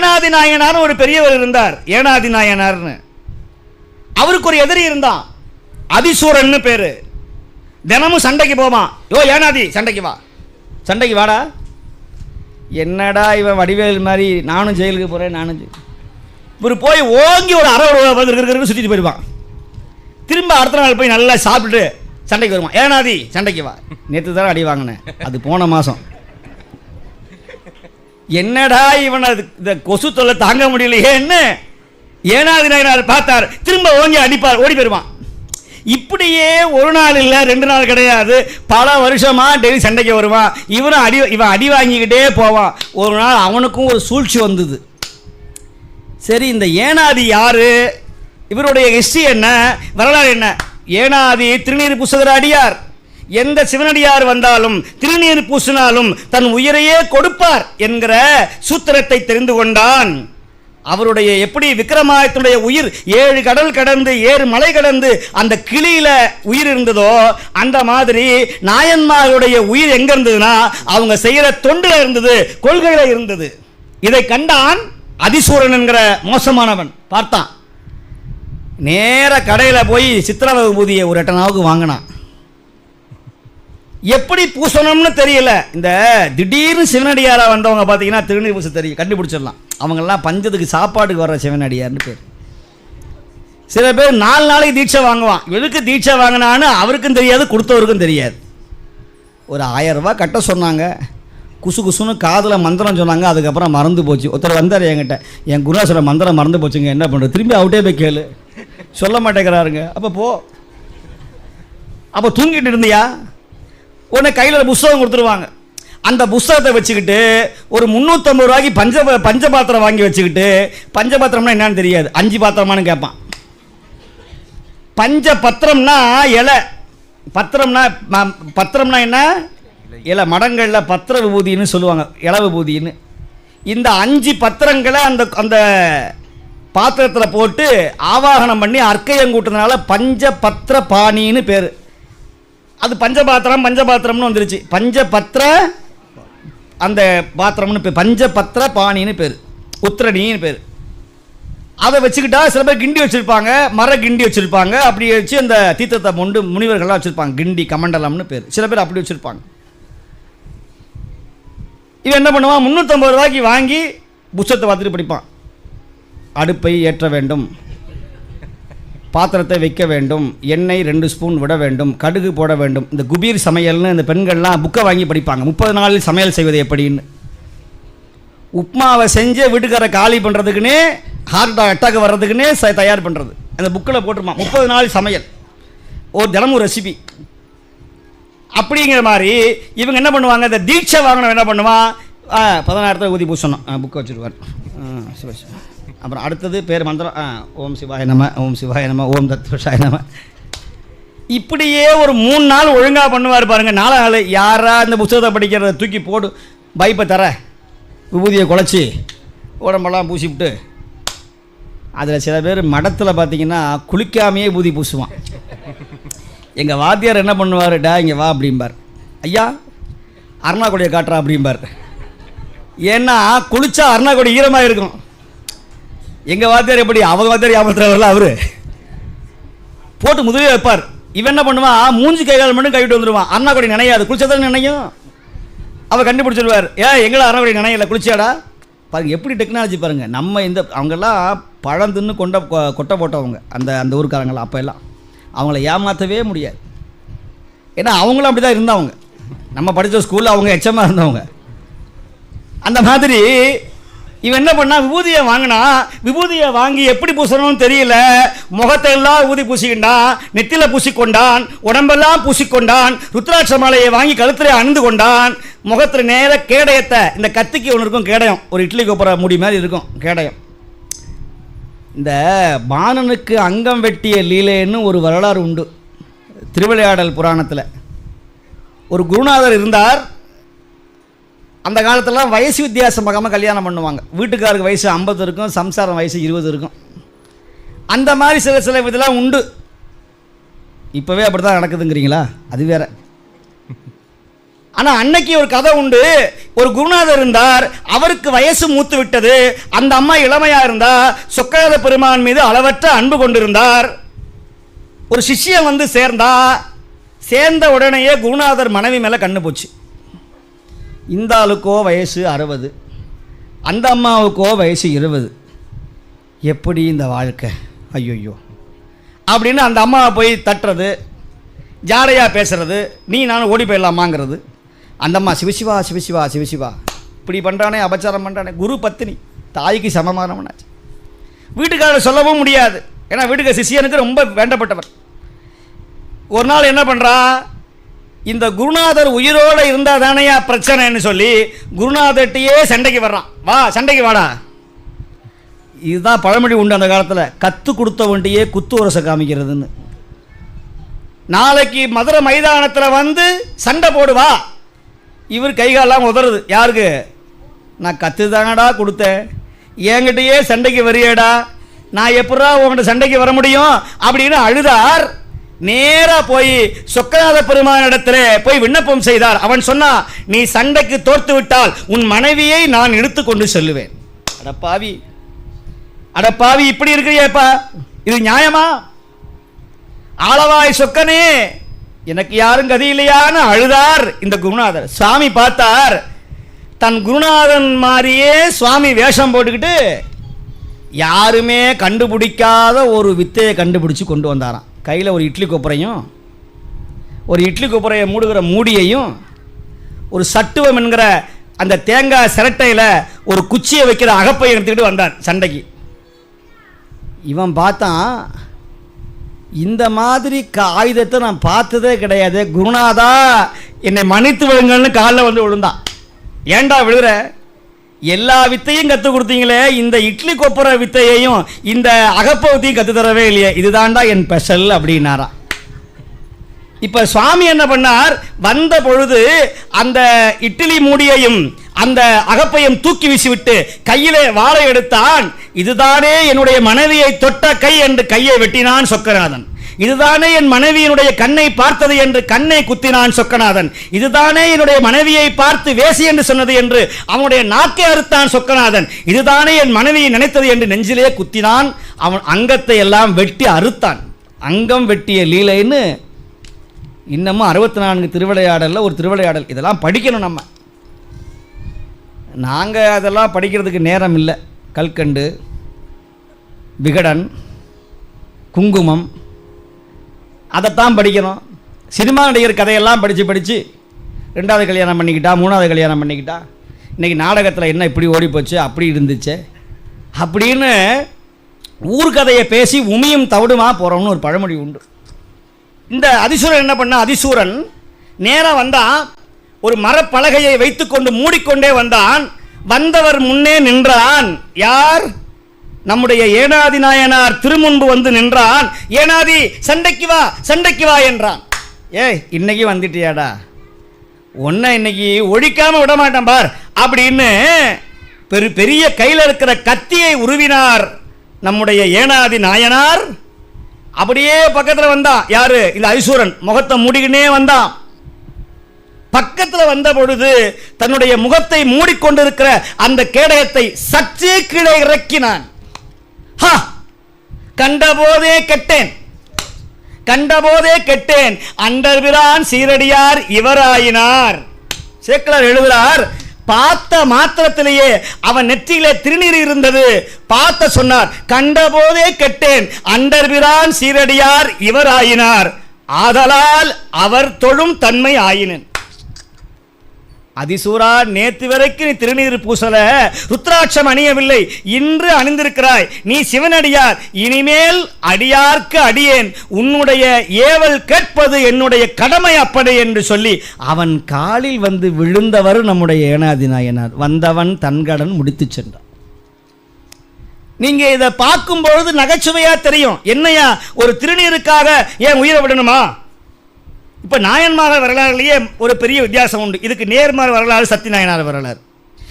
ஏனாதி நாயனார் ஒரு பெரியவர் இருந்தார். ஏனாதி நாயனார்னு அவருக்கு ஒரு எதிரி இருந்தான். அதிசூரன்னு பேரு. தினமும் சண்டைக்கு போவான். யோ ஏனாதி சண்டைக்கு வா. சண்டைக்கு வாடா. என்னடா இவன் வடிவேல் மாதிரி நானும் ஜெயிலுக்கு போகிறேன் நானும் இவர் போய் ஓங்கி ஒரு அரை சுற்றிட்டு போயிடுவான் திரும்ப அடுத்த நாள் போய் நல்லா சாப்பிட்டுட்டு சண்டைக்கு வருவான். ஏனாதி சண்டைக்கு வா. நேற்று தான் அடி வாங்கினேன். அது போன மாதம் என்னடா இவன் அது இந்த கொசு தொல்லை தாங்க முடியலையே என்ன? ஏனாதி நாயனார் பார்த்தார். திரும்ப ஓங்கி அடிப்பார் ஓடி போயிடுவான். இப்படியே ஒரு நாள் இல்லை ரெண்டு நாள் கிடையாது. பல வருஷமாக டெய்லி சண்டைக்கு வருவான். இவனும் அடி இவன் அடி வாங்கிக்கிட்டே போவான். ஒரு நாள் அவனுக்கும் ஒரு சூழ்ச்சி வந்தது. சரி இந்த ஏனாதி யார்? இவருடைய ஹிஸ்ட்ரி என்ன? வரலாறு என்ன? ஏனாதி திருநீர் பூசுகிற அடியார். எந்த சிவனடியார் வந்தாலும் திருநீர் பூசினாலும் தன் உயிரையே கொடுப்பார் என்கிற சூத்திரத்தை தெரிந்து கொண்டான். அவருடைய எப்படி விக்ரமாயத்தினுடைய உயிர் ஏழு கடல் கடந்து ஏழு மலை கடந்து அந்த கிளியில உயிர் இருந்ததோ அந்த மாதிரி நாயன்மாருடைய உயிர் எங்க இருந்ததுன்னா அவங்க செய்யற தொண்டுல இருந்தது கொள்கையில இருந்தது. இதை கண்டான் அதிசூரன் என்கிற மோசமானவன். பார்த்தான். நேர கடையில் போய் சித்திரவ ஊதிய ஒரு எட்டனாவுக்கு வாங்கினான். எப்படி பூசணும்னு தெரியல. இந்த திடீர்னு சிவனடியாரா வந்தவங்க பார்த்தீங்கன்னா திருநீர் பூச தெரியும். கண்டுபிடிச்சிடலாம். அவங்கெல்லாம் பஞ்சத்துக்கு சாப்பாட்டுக்கு வர்ற சிவனடியார்னு பேர். சில பேர் நாலு நாளைக்கு தீட்சை வாங்குவான். எதுக்கு தீட்சை வாங்கினான்னு அவருக்கும் தெரியாது கொடுத்தவருக்கும் தெரியாது. ஒரு ஆயிரம் கட்ட சொன்னாங்க. குசு குசுன்னு காதில் மந்திரம் சொன்னாங்க. அதுக்கப்புறம் மறந்து போச்சு. ஒருத்தர் வந்தார் என்கிட்ட. என் குருவாசர மந்திரம் மறந்து போச்சுங்க. என்ன பண்ணுறது திரும்பி அவட்டே போய் கேளு. சொல்ல மாட்டேங்கிறாருங்க. அப்போ போ. அப்போ தூங்கிட்டு இருந்தியா? உடனே கையில் புஸ்தகம் கொடுத்துருவாங்க. அந்த புஸ்தகத்தை வச்சுக்கிட்டு ஒரு முந்நூற்றம்பது ரூபாய்க்கு பஞ்ச பஞ்சபாத்திரம் வாங்கி வச்சுக்கிட்டு பஞ்சபாத்திரம்னா என்னன்னு தெரியாது. அஞ்சு பாத்திரமானு கேட்பான் பஞ்ச பத்திரம்னா இலை. பத்திரம்னா பத்திரம்னா என்ன? இலை. மடங்களில் பத்திர விபூதின்னு சொல்லுவாங்க. இல விபூதின்னு. இந்த அஞ்சு பத்திரங்களை அந்த அந்த பாத்திரத்தில் போட்டு ஆவாகனம் பண்ணி அர்க்கையம் கூட்டினால பஞ்ச பத்திர பாணின்னு பேர். அது பஞ்சபாத்திரம் பஞ்சபாத்திரம்னு வந்துருச்சு. பஞ்சபத்திர அந்த பாத்திரம்னு பேர். பஞ்சபத்திர பாணின்னு பேர். உத்திரணின்னு பேர். அதை வச்சுக்கிட்டா சில பேர் கிண்டி வச்சுருப்பாங்க மர கிண்டி வச்சுருப்பாங்க. அப்படி வச்சு அந்த தீர்த்தத்தை முண்டு முனிவர்கள்லாம் வச்சுருப்பாங்க. கிண்டி கமண்டலம்னு பேர். சில பேர் அப்படி வச்சுருப்பாங்க. இவன் என்ன பண்ணுவான்? முந்நூற்றம்பது ரூபாய்க்கு வாங்கி புத்தகத்தை பார்த்துட்டு படிப்பான். அடுப்பை ஏற்ற வேண்டும். பாத்திரத்தை வைக்க வேண்டும் எண்ணெய் ரெண்டு ஸ்பூன் விட வேண்டும் கடுகு போட வேண்டும். இந்த குபீர் சமையல்னு இந்த பெண்கள்லாம் புக்கை வாங்கி படிப்பாங்க. முப்பது நாளில் சமையல் செய்வது எப்படின்னு. உப்மாவை செஞ்சு வீட்டுக்கார காலி பண்ணுறதுக்குன்னே ஹார்ட் அட்டாக் வர்றதுக்குன்னே ச தயார் பண்ணுறது அந்த புக்கில் போட்டிருப்பான். முப்பது நாள் சமையல். ஒரு தினமும் ரெசிபி அப்படிங்கிற மாதிரி இவங்க என்ன பண்ணுவாங்க? இந்த தீட்சை வாங்கினவன் என்ன பண்ணுவான்? பதினாயிரத்தை ஊதி பூசணும். புக்கை வச்சுருவார். சிவ சிவ. அப்புறம் அடுத்தது பேர் மந்திரம் ஆ, ஓம் சிவாய நம ஓம் சிவாய நம ஓம் தத்வஷாய நம. இப்படியே ஒரு மூணு நாள் ஒழுங்காக பண்ணுவார் பாருங்கள் நாலு நாள் யாரா இந்த புத்தகத்தை படிக்கிறத தூக்கி போடு பைப்பை தர. விபூதியை குழச்சி உடம்பெல்லாம் பூசிவிட்டு அதில் சில பேர் மடத்தில் பார்த்தீங்கன்னா குளிக்காமையே பூதி பூசுவான். எங்கள் வாத்தியார் என்ன பண்ணுவார்டா இங்கே வா அப்படிம்பார். ஐயா அருணாக்குடியை காட்டுறா அப்படிம்பார். ஏன்னா குளிச்சா அருணாக்குடி ஈரமாக இருக்கும் எங்கள் வாத்தியார் எப்படி? அவங்க வாத்தியார் ஏமாத்துறவர்ல அவரு. போட்டு முதலே வைப்பார். இவன் என்ன பண்ணுவான்? மூஞ்சி கைகால் மட்டும் கைவிட்டு வந்துடுவான் அண்ணா அருணாக்குடி நினையாது குளிச்சதான் நினையும்? அவர் கண்டுபிடிச்சிருவார் ஏன் எங்களை அண்ணா அறவழி நினையல குளிச்சாடா பாருங்க எப்படி டெக்னாலஜி பாருங்க. நம்ம இந்த அவங்கெல்லாம் பழம் தின்னு கொண்ட கொ- கொட்டை போட்டவங்க. அந்த அந்த ஊருக்காரங்களாம் அப்போ எல்லாம் அவங்கள ஏமாற்றவே முடியாது. ஏன்னா அவங்களும் அப்படி தான் இருந்தவங்க. நம்ம படித்த ஸ்கூலில் அவங்க எச்சமாக இருந்தவங்க. அந்த மாதிரி இவன் என்ன பண்ணா? விபூதியை வாங்கினா விபூதியை வாங்கி எப்படி பூசணும்னு தெரியல. முகத்தை எல்லாம் ஊதி பூசிக்கிட்டான் நெத்தில பூசிக்கொண்டான் உடம்பெல்லாம் பூசிக்கொண்டான் ருத்ராட்ச மாலையை வாங்கி கழுத்தில் அணிந்து கொண்டான். முகத்தில் நேர கேடயத்தை இந்த கத்திக்கு ஒன்று இருக்கும் கேடயம். ஒரு இட்லி கோப்புற முடி மாதிரி இருக்கும் கேடயம். இந்த பாணனுக்கு அங்கம் வெட்டிய லீலைன்னு ஒரு வரலாறு உண்டு. திருவிளையாடல் புராணத்தில். ஒரு குருநாதர் இருந்தார். அந்த காலத்திலலாம் வயசு வித்தியாசம் பார்க்காம கல்யாணம் பண்ணுவாங்க. வீட்டுக்காருக்கு வயசு ஐம்பது இருக்கும் சம்சாரம் வயசு இருபது இருக்கும். அந்த மாதிரி சில சில இதெல்லாம் உண்டு. இப்போவே அப்படி தான் நடக்குதுங்கிறீங்களா? அது வேற. ஆனால் அன்னைக்கு ஒரு கதை உண்டு. ஒரு குருநாதர் இருந்தார் அவருக்கு வயசு மூத்து விட்டது. அந்த அம்மா இளமையாக இருந்தா சொக்கநாத பெருமான் மீது அளவற்ற அன்பு கொண்டிருந்தார். ஒரு சிஷ்யன் வந்து சேர்ந்தா சேர்ந்த உடனேயே குருநாதர் மனைவி மேலே கண்ணு போச்சு. இந்த ஆளுக்கோ வயசு அறுபது அந்த அம்மாவுக்கோ வயசு இருபது. எப்படி இந்த வாழ்க்கை? ஐயோயோ. அப்படின்னு அந்த அம்மாவை போய் தட்டுறது ஜாடையாக பேசுகிறது நீ நானும் ஓடி போயிடலாமாங்கிறது. அந்த அம்மா சிவசிவா சிவசிவா சிவசிவா இப்படி பண்ணுறானே அபச்சாரம் பண்ணுறானே குரு பத்தினி தாய்க்கு சமமானவனாச்சு. வீட்டுக்காரர் சொல்லவும் முடியாது. ஏன்னா வீட்டுக்கு சிஷியனுக்கு ரொம்ப வேண்டப்பட்டவர். ஒரு நாள் என்ன பண்ணுறா இந்த குருநாதர் உயிரோடு இருந்தால் தானையா பிரச்சனைன்னு சொல்லி குருநாதர்கிட்டயே சண்டைக்கு வர்றான். வா சண்டைக்கு வாடா. இதுதான் பழமொழி உண்டு அந்த காலத்தில். கற்று கொடுத்த வண்டியே குத்து உரசை காமிக்கிறதுன்னு. நாளைக்கு மதுரை மைதானத்தில் வந்து சண்டை போடுவா இவர் கைகாலாம் உதறது. யாருக்கு? நான் கத்து தானடா கொடுத்தேன். என்கிட்டயே சண்டைக்கு வரியேடா. நான் எப்படா உங்கள்கிட்ட சண்டைக்கு வர முடியும்? அப்படின்னு அழுதார் நேராக போய் சொக்கநாத பெருமானிடத்தில் போய் விண்ணப்பம் செய்தார் அவன் சொன்னா நீ சண்டைக்கு தோர்த்து விட்டால் உன் மனைவியை நான் இழுத்து கொண்டு செல்லுவேன். அட பாவி. அட பாவி இப்படி இருக்கிறியேப்பா. இது நியாயமா? ஆளவாய் சொக்கனே எனக்கு யாரும் கதி இல்லையான்னு அழுதார் இந்த குருநாதர். சுவாமி பார்த்தார். தன் குருநாதன் மாதிரியே சுவாமி வேஷம் போட்டுக்கிட்டு யாருமே கண்டுபிடிக்காத ஒரு வித்தையை கண்டுபிடிச்சு கொண்டு வந்தாராம். கையில் ஒரு இட்லி கொப்பரையும் ஒரு இட்லி கொப்பரையை மூடுகிற மூடியையும் ஒரு சட்டுவம் என்கிற அந்த தேங்காய் சிரட்டையில் ஒரு குச்சியை வைக்கிற அகப்பை எடுத்துக்கிட்டு வந்தார் சண்டைக்கு. இவன் பார்த்தான் இந்த மாதிரி ஆயுதத்தை நான் பார்த்ததே கிடையாது. குருநாதா என்னை மன்னித்து விடுங்கள்னு காலில் வந்து விழுந்தான். ஏன்டா விழுகிற? எல்லா வித்தையும் கற்றுக் கொடுத்தீங்களே இந்த இட்லி கொப்புற வித்தையையும் இந்த அகப்பகுதியும் கற்று தரவே இல்லையே இதுதான்டா என் ஸ்பெஷல் அப்படின்னாரா. இப்போ சுவாமி என்ன பண்ணார் வந்த பொழுது அந்த இட்லி மூடியையும் அந்த அகப்பையும் தூக்கி வீசிவிட்டு கையிலே வாழை எடுத்தான் இதுதானே என்னுடைய மனைவியை தொட்ட கை என்று கையை வெட்டினான் சொக்கநாதன். இதுதானே என் மனைவியினுடைய கண்ணை பார்த்தது என்று கண்ணை குத்தினான் சொக்கநாதன். இதுதானே என்னுடைய மனைவியை பார்த்து வேசி என்று சொன்னது என்று அவனுடைய நாக்கை அறுத்தான் சொக்கநாதன். இதுதானே என் மனைவியை நினைத்தது என்று நெஞ்சிலே குத்தினான். அவன் அங்கத்தை எல்லாம் வெட்டி அறுத்தான். அங்கம் வெட்டிய லீலைன்னு இன்னமும் அறுபத்தி நான்கு திருவிளையாடலில் ஒரு திருவிளையாடல். இதெல்லாம் படிக்கணும் நம்ம. நாங்கள் அதெல்லாம் படிக்கிறதுக்கு நேரம் இல்லை. கல்கண்டு விகடன் குங்குமம் அதைத்தான் படிக்கணும். சினிமா நடிகர் கதையெல்லாம் படித்து படித்து ரெண்டாவது கல்யாணம் பண்ணிக்கிட்டா மூணாவது கல்யாணம் பண்ணிக்கிட்டா இன்றைக்கி நாடகத்தில் என்ன இப்படி ஓடிப்போச்சு அப்படி இருந்துச்சு. அப்படின்னு ஊர்கதையை பேசி உமியும் தவிடுமா போகிறோம்னு ஒரு பழமொழி உண்டு. இந்த அதிசூரன் என்ன பண்ண அதிசூரன் நேராக வந்தான் ஒரு மரப்பலகையை வைத்துக்கொண்டு மூடிக்கொண்டே வந்தான். வந்தவர் முன்னே நின்றான். யார்? நம்முடைய ஏனாதி நாயனார் திருமுன்பு வந்து நின்றான். ஏனாதி சண்டைக்கு வா சண்டைக்கு வா என்றான். ஏய் இன்னைக்கு வந்துட்டியாடா? உன்னை இன்னைக்கு ஒழிக்காம விட மாட்டேன் பார். அப்படின்னு பெரு பெரிய கையில் இருக்கிற கத்தியை உருவினார் நம்முடைய ஏனாதி நாயனார். அப்படியே பக்கத்தில் வந்தான் யாரு? இந்த ஐசூரன். முகத்தை மூடிக்கினே வந்தான். பக்கத்தில் வந்த பொழுது தன்னுடைய முகத்தை மூடிக்கொண்டிருக்கிற அந்த கேடயத்தை சற்றே கீழே இறக்கினான். ஹா! கண்டபோதே கெட்டேன். கண்டபோதே கெட்டேன். அண்டர்பிரான் சீரடியார் இவராயினார். சேக்கலார் எழுதுகிறார் பார்த்த மாத்திரத்திலேயே அவன் நெற்றியிலே திருநீர் இருந்தது. பார்த்த சொன்னார் கண்டபோதே கெட்டேன். அண்டர்பிரான் சீரடியார் இவராயினார். ஆதலால் அவர் தொழும் தன்மை ஆயினன். அதிசூரா நேத்து வரைக்கும் நீ திருநீர் பூசல ருத்ராட்சம் அணியவில்லை இன்று அணிந்திருக்கிறாய். நீ சிவனடியார் இனிமேல் அடியார்க்கு அடியேன். உன்னுடைய ஏவல் கேட்பது என்னுடைய கடமை அப்படி என்று சொல்லி அவன் காலில் வந்து விழுந்தவர் நம்முடைய ஏனாதி நாயனார். வந்தவன் தன்கடன் முடித்துச் சென்றான். நீங்க இதை பார்க்கும் பொழுது நகைச்சுவையா தெரியும். என்னையா ஒரு திருநீருக்காக ஏன் உயிரை விடணுமா? இப்போ நாயன்மார வரலாறுலேயே ஒரு பெரிய வித்தியாசம் உண்டு. இதுக்கு நேர்மாற வரலாறு சத்தியநாயனார் வரலாறு.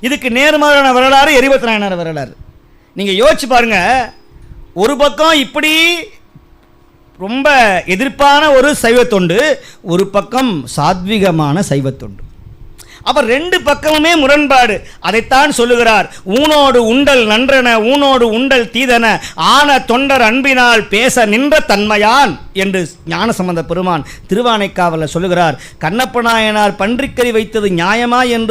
இதுக்கு நேர்மாறான வரலாறு எரிபத்து நாயனார் வரலாறு. நீங்கள் யோசிச்சு பாருங்க. ஒரு பக்கம் இப்படி ரொம்ப எதிர்ப்பான ஒரு சைவத்தொண்டு ஒரு பக்கம் சாத்விகமான சைவத்தொண்டு. அவர் ரெண்டு பக்கமுமே முரண்பாடு. அதைத்தான் சொல்லுகிறார். ஊனோடு உண்டல் நன்றன ஊனோடு உண்டல் தீதன ஆன தொண்டர் அன்பினால் பேச நின்ற தன்மையான் என்று ஞான சம்பந்த பெருமான் திருவானைக்காவல சொல்லுகிறார். கண்ணப்ப நாயனார் பன்றிக்கறி வைத்தது நியாயமா என்று